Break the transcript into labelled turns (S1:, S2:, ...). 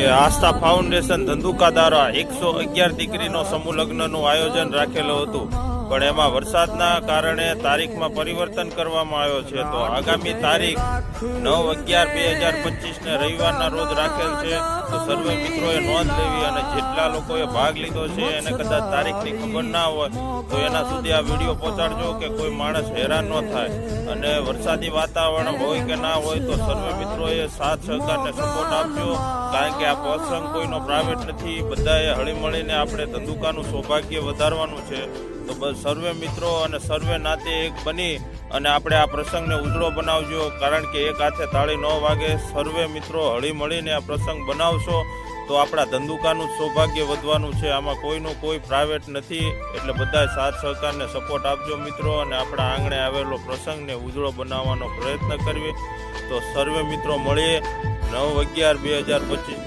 S1: કે આસ્થા ફાઉન્ડેશન ધંધુકા દ્વારા એકસો અગિયાર દીકરીનો સમૂહ લગ્નનું આયોજન રાખેલું હતું. પણ એમાં વરસાદના કારણે તારીખમાં પરિવર્તન કરવામાં આવ્યો છે. તો આગામી તારીખ નવ અગિયાર બે હજાર પચીસને રવિવારના રોજ રાખેલ છે. તો સર્વે મિત્રોએ નોંધ લેવી અને જેટલા લોકોએ ભાગ લીધો છે એને કદાચ તારીખની ખબર ના હોય, તો એના સુધી આ વીડિયો પહોંચાડજો કે કોઈ માણસ હેરાન ન થાય. અને વરસાદી વાતાવરણ હોય કે ના હોય, તો સર્વે મિત્રોએ સાથ સહકારને સપોર્ટ આપજો. કારણ કે આ પ્રસંગ કોઈનો પ્રાઇવેટ નથી. બધાએ હળીમળીને આપણે ધંધુકાનું સૌભાગ્ય વધારવાનું છે. તો બસ સર્વે મિત્રો અને સર્વે નાતે એક બની અને આપણે આ પ્રસંગને ઉજળો બનાવજો, કારણ કે એક હાથે તાળી ન વાગે. સર્વે મિત્રો હળીમળીને આ પ્રસંગ બનાવશો તો આપણા ધંધુકાનું સૌભાગ્ય વધવાનું છે. આમાં કોઈનું કોઈ પ્રાઇવેટ નથી. એટલે બધા સાથ, સહકારને સપોર્ટ આપજો મિત્રો અને આપણા આંગણે આવેલો પ્રસંગને ઉજળો બનાવવાનો પ્રયત્ન કરવી. તો સર્વે મિત્રો મળીએ નવ અગિયાર બે હજાર પચીસ.